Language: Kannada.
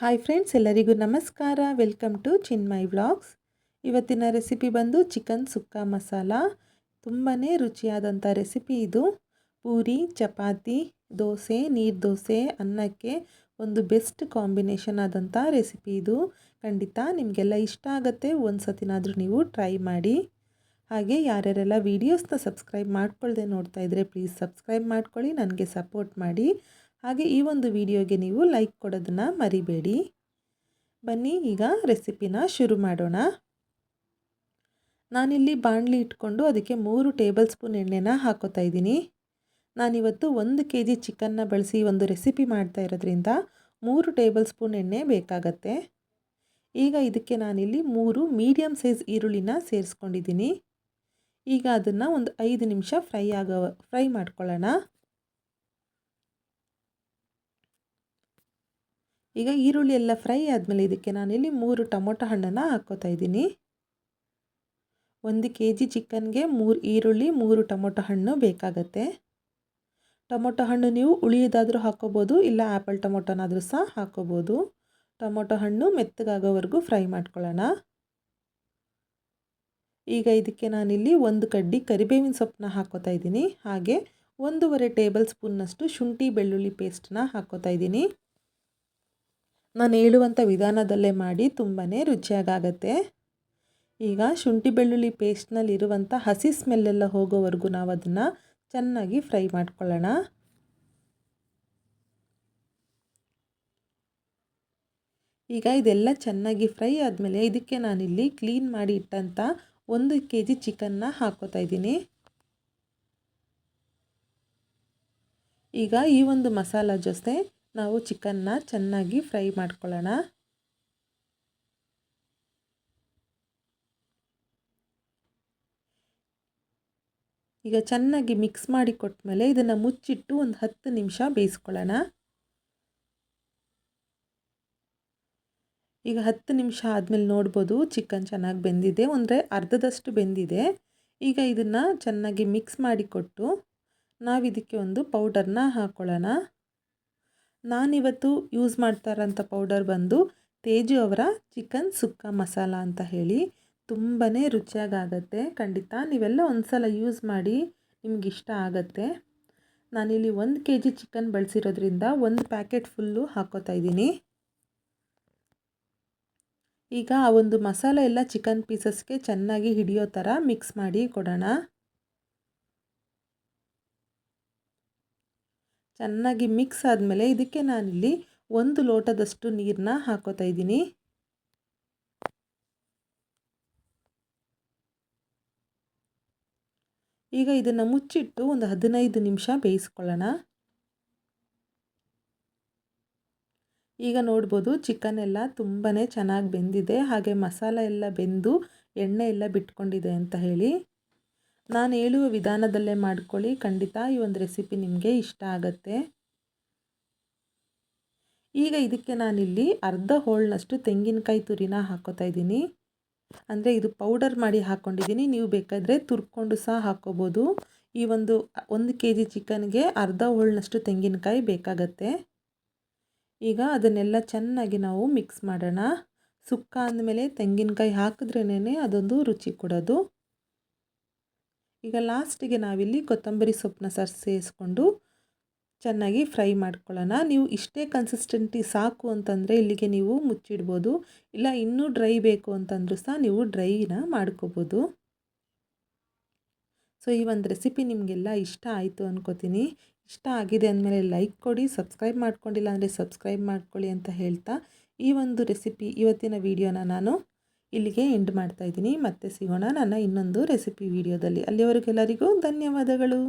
ಹಾಯ್ ಫ್ರೆಂಡ್ಸ್ ಎಲ್ಲರಿಗೂ ನಮಸ್ಕಾರ. ವೆಲ್ಕಮ್ ಟು ಚಿನ್ಮೈ ವ್ಲಾಗ್ಸ್ ಇವತ್ತಿನ ರೆಸಿಪಿ ಬಂದು ಚಿಕನ್ ಸುಕ್ಕ ಮಸಾಲ. ತುಂಬಾ ರುಚಿಯಾದಂಥ ರೆಸಿಪಿ ಇದು. ಪೂರಿ, ಚಪಾತಿ, ದೋಸೆ, ನೀರು ದೋಸೆ, ಅನ್ನಕ್ಕೆ ಒಂದು ಬೆಸ್ಟ್ ಕಾಂಬಿನೇಷನ್ ಆದಂಥ ರೆಸಿಪಿ ಇದು. ಖಂಡಿತ ನಿಮಗೆಲ್ಲ ಇಷ್ಟ ಆಗುತ್ತೆ. ಒಂದು ಸತಿನಾದರೂ ನೀವು ಟ್ರೈ ಮಾಡಿ. ಹಾಗೆ ಯಾರ್ಯಾರೆಲ್ಲ ವೀಡಿಯೋಸ್ನ ಸಬ್ಸ್ಕ್ರೈಬ್ ಮಾಡ್ಕೊಳ್ಳದೆ ನೋಡ್ತಾ ಇದ್ದರೆ ಪ್ಲೀಸ್ ಸಬ್ಸ್ಕ್ರೈಬ್ ಮಾಡ್ಕೊಳ್ಳಿ. ನನಗೆ ಸಪೋರ್ಟ್ ಮಾಡಿ. ಹಾಗೆ ಈ ಒಂದು ವಿಡಿಯೋಗೆ ನೀವು ಲೈಕ್ ಕೊಡೋದನ್ನು ಮರಿಬೇಡಿ. ಬನ್ನಿ, ಈಗ ರೆಸಿಪಿನ ಶುರು ಮಾಡೋಣ. ನಾನಿಲ್ಲಿ ಬಾಣಲಿ ಇಟ್ಕೊಂಡು ಅದಕ್ಕೆ ಮೂರು ಟೇಬಲ್ ಸ್ಪೂನ್ ಎಣ್ಣೆನ ಹಾಕೋತಾ ಇದ್ದೀನಿ. ನಾನಿವತ್ತು ಒಂದು ಕೆ ಜಿ ಚಿಕನ್ನ ಬಳಸಿ ಒಂದು ರೆಸಿಪಿ ಮಾಡ್ತಾ ಇರೋದ್ರಿಂದ ಮೂರು ಟೇಬಲ್ ಸ್ಪೂನ್ ಎಣ್ಣೆ ಬೇಕಾಗತ್ತೆ. ಈಗ ಇದಕ್ಕೆ ನಾನಿಲ್ಲಿ ಮೂರು ಮೀಡಿಯಮ್ ಸೈಜ್ ಈರುಳ್ಳಿನ ಸೇರಿಸ್ಕೊಂಡಿದ್ದೀನಿ. ಈಗ ಅದನ್ನು ಒಂದು ಐದು ನಿಮಿಷ ಫ್ರೈ ಆಗೋ ಫ್ರೈ ಮಾಡ್ಕೊಳ್ಳೋಣ. ಈಗ ಈರುಳ್ಳಿ ಎಲ್ಲ ಫ್ರೈ ಆದಮೇಲೆ ಇದಕ್ಕೆ ನಾನಿಲ್ಲಿ ಮೂರು ಟೊಮೊಟೊ ಹಣ್ಣನ್ನು ಹಾಕ್ಕೋತಾ ಇದ್ದೀನಿ. ಒಂದು ಕೆ ಜಿ ಚಿಕನ್ಗೆ ಮೂರು ಈರುಳ್ಳಿ, ಮೂರು ಟೊಮೊಟೊ ಹಣ್ಣು ಬೇಕಾಗತ್ತೆ. ಟೊಮೊಟೊ ಹಣ್ಣು ನೀವು ಉಳಿಯೋದಾದರೂ ಹಾಕ್ಕೋಬೋದು ಇಲ್ಲ ಆ್ಯಪಲ್ ಟೊಮೊಟೊನಾದರೂ ಸಹ ಹಾಕ್ಕೋಬೋದು ಟೊಮೊಟೊ ಹಣ್ಣು ಮೆತ್ತಗಾಗೋವರೆಗೂ ಫ್ರೈ ಮಾಡ್ಕೊಳ್ಳೋಣ. ಈಗ ಇದಕ್ಕೆ ನಾನಿಲ್ಲಿ ಒಂದು ಕಡ್ಡಿ ಕರಿಬೇವಿನ ಸೊಪ್ಪನ್ನ ಹಾಕ್ಕೋತಾ ಇದ್ದೀನಿ. ಹಾಗೆ ಒಂದೂವರೆ ಟೇಬಲ್ ಸ್ಪೂನ್ನಷ್ಟು ಶುಂಠಿ ಬೆಳ್ಳುಳ್ಳಿ ಪೇಸ್ಟನ್ನ ಹಾಕ್ಕೋತಾ ಇದ್ದೀನಿ. ನಾನು ಹೇಳುವಂಥ ವಿಧಾನದಲ್ಲೇ ಮಾಡಿ ತುಂಬಾ ರುಚಿಯಾಗತ್ತೆ ಈಗ ಶುಂಠಿ ಬೆಳ್ಳುಳ್ಳಿ ಪೇಸ್ಟ್ನಲ್ಲಿರುವಂಥ ಹಸಿ ಸ್ಮೆಲ್ಲೆಲ್ಲ ಹೋಗೋವರೆಗೂ ನಾವು ಅದನ್ನು ಚೆನ್ನಾಗಿ ಫ್ರೈ ಮಾಡ್ಕೊಳ್ಳೋಣ. ಈಗ ಇದೆಲ್ಲ ಚೆನ್ನಾಗಿ ಫ್ರೈ ಆದಮೇಲೆ ಇದಕ್ಕೆ ನಾನಿಲ್ಲಿ ಕ್ಲೀನ್ ಮಾಡಿ ಇಟ್ಟಂಥ ಒಂದು ಕೆ ಜಿ ಚಿಕನ್ನ ಹಾಕೋತಾ ಇದ್ದೀನಿ. ಈಗ ಈ ಒಂದು ಮಸಾಲ ಜೊತೆ ನಾವು ಚಿಕನ್ನ ಚೆನ್ನಾಗಿ ಫ್ರೈ ಮಾಡ್ಕೊಳ್ಳೋಣ. ಈಗ ಚೆನ್ನಾಗಿ ಮಿಕ್ಸ್ ಮಾಡಿ ಕೊಟ್ಮೇಲೆ ಇದನ್ನು ಮುಚ್ಚಿಟ್ಟು ಒಂದು ಹತ್ತು ನಿಮಿಷ ಬೇಯಿಸ್ಕೊಳ್ಳೋಣ. ಈಗ ಹತ್ತು ನಿಮಿಷ ಆದಮೇಲೆ ನೋಡ್ಬೋದು ಚಿಕನ್ ಚೆನ್ನಾಗಿ ಬೆಂದಿದೆ ಅಂದರೆ ಅರ್ಧದಷ್ಟು ಬೆಂದಿದೆ. ಈಗ ಇದನ್ನು ಚೆನ್ನಾಗಿ ಮಿಕ್ಸ್ ಮಾಡಿಕೊಟ್ಟು ನಾವು ಇದಕ್ಕೆ ಒಂದು ಪೌಡರ್ನ ಹಾಕ್ಕೊಳ್ಳೋಣ ನಾನಿವತ್ತು ಯೂಸ್ ಮಾಡ್ತಾ ಇರೋಂಥ ಪೌಡರ್ ಬಂದು ತೇಜು ಅವರ ಚಿಕನ್ ಸುಕ್ಕ ಮಸಾಲ ಅಂತ ಹೇಳಿ ತುಂಬಾ ರುಚಿಯಾಗತ್ತೆ ಖಂಡಿತ ನೀವೆಲ್ಲ ಒಂದು ಸಲ ಯೂಸ್ ಮಾಡಿ ನಿಮ್ಗೆ ಇಷ್ಟ ಆಗುತ್ತೆ. ನಾನಿಲ್ಲಿ ಒಂದು ಕೆ ಜಿ ಚಿಕನ್ ಬಳಸಿರೋದ್ರಿಂದ ಒಂದು ಪ್ಯಾಕೆಟ್ ಫುಲ್ಲು ಹಾಕೋತಾ ಇದ್ದೀನಿ. ಈಗ ಆ ಒಂದು ಮಸಾಲೆ ಎಲ್ಲ ಚಿಕನ್ ಪೀಸಸ್ಗೆ ಚೆನ್ನಾಗಿ ಹಿಡಿಯೋ ಥರ ಮಿಕ್ಸ್ ಮಾಡಿ ಕೊಡೋಣ. ಚೆನ್ನಾಗಿ ಮಿಕ್ಸ್ ಆದಮೇಲೆ ಇದಕ್ಕೆ ನಾನಿಲ್ಲಿ ಒಂದು ಲೋಟದಷ್ಟು ನೀರನ್ನ ಹಾಕೋತಾ ಇದ್ದೀನಿ. ಈಗ ಇದನ್ನು ಮುಚ್ಚಿಟ್ಟು ಒಂದು ಹದಿನೈದು ನಿಮಿಷ ಬೇಯಿಸ್ಕೊಳ್ಳೋಣ. ಈಗ ನೋಡ್ಬೋದು ಚಿಕನ್ ಎಲ್ಲ ತುಂಬಾ ಚೆನ್ನಾಗಿ ಬೆಂದಿದೆ, ಹಾಗೆ ಮಸಾಲ ಎಲ್ಲ ಬೆಂದು ಎಣ್ಣೆ ಎಲ್ಲ ಬಿಟ್ಕೊಂಡಿದೆ ಅಂತ ಹೇಳಿ. ನಾನು ಹೇಳುವ ವಿಧಾನದಲ್ಲೇ ಮಾಡ್ಕೊಳ್ಳಿ. ಖಂಡಿತ ಈ ಒಂದು ರೆಸಿಪಿ ನಿಮಗೆ ಇಷ್ಟ ಆಗುತ್ತೆ. ಈಗ ಇದಕ್ಕೆ ನಾನಿಲ್ಲಿ ಅರ್ಧ ಹೋಳ್ನಷ್ಟು ತೆಂಗಿನಕಾಯಿ ತುರಿನ ಹಾಕೋತಾ ಇದ್ದೀನಿ. ಅಂದರೆ ಇದು ಪೌಡರ್ ಮಾಡಿ ಹಾಕ್ಕೊಂಡಿದ್ದೀನಿ ನೀವು ಬೇಕಾದರೆ ತುರ್ಕೊಂಡು ಸಹ ಹಾಕ್ಕೋಬೋದು ಈ ಒಂದು ಒಂದು ಕೆ ಜಿ ಚಿಕನ್ಗೆ ಅರ್ಧ ಹೋಳ್ನಷ್ಟು ತೆಂಗಿನಕಾಯಿ ಬೇಕಾಗತ್ತೆ. ಈಗ ಅದನ್ನೆಲ್ಲ ಚೆನ್ನಾಗಿ ನಾವು ಮಿಕ್ಸ್ ಮಾಡೋಣ. ಸುಕ್ಕ ಅಂದಮೇಲೆ ತೆಂಗಿನಕಾಯಿ ಹಾಕಿದ್ರೇ ಅದೊಂದು ರುಚಿ ಕೊಡೋದು. ಈಗ ಲಾಸ್ಟಿಗೆ ನಾವಿಲ್ಲಿ ಕೊತ್ತಂಬರಿ ಸೊಪ್ಪನ್ನ ಸರ್ ಸೇರಿಸ್ಕೊಂಡು ಚೆನ್ನಾಗಿ ಫ್ರೈ ಮಾಡ್ಕೊಳ್ಳೋಣ. ನೀವು ಇಷ್ಟೇ ಕನ್ಸಿಸ್ಟೆಂಟಿ ಸಾಕು ಅಂತಂದರೆ ಇಲ್ಲಿಗೆ ನೀವು ಮುಚ್ಚಿಡ್ಬೋದು. ಇಲ್ಲ ಇನ್ನೂ ಡ್ರೈ ಬೇಕು ಅಂತಂದರೂ ಸಹ ನೀವು ಡ್ರೈನ ಮಾಡ್ಕೋಬೋದು. ಸೊ ಈ ಒಂದು ರೆಸಿಪಿ ನಿಮಗೆಲ್ಲ ಇಷ್ಟ ಆಯಿತು ಅನ್ಕೋತೀನಿ. ಇಷ್ಟ ಆಗಿದೆ ಅಂದಮೇಲೆ ಲೈಕ್ ಕೊಡಿ ಸಬ್ಸ್ಕ್ರೈಬ್ ಮಾಡ್ಕೊಂಡಿಲ್ಲ ಅಂದರೆ ಸಬ್ಸ್ಕ್ರೈಬ್ ಮಾಡ್ಕೊಳ್ಳಿ ಅಂತ ಹೇಳ್ತಾ ಈ ಒಂದು ರೆಸಿಪಿ ಇವತ್ತಿನ ವಿಡಿಯೋನ ನಾನು ಇಲ್ಲಿಗೆ ಎಂಡ್ ಮಾಡ್ತಾ ಇದ್ದೀನಿ. ಮತ್ತೆ ಸಿಗೋಣ ನನ್ನ ಇನ್ನೊಂದು ರೆಸಿಪಿ ವಿಡಿಯೋದಲ್ಲಿ ಅಲ್ಲಿವರೆಗೆಲ್ಲರಿಗೂ ಧನ್ಯವಾದಗಳು.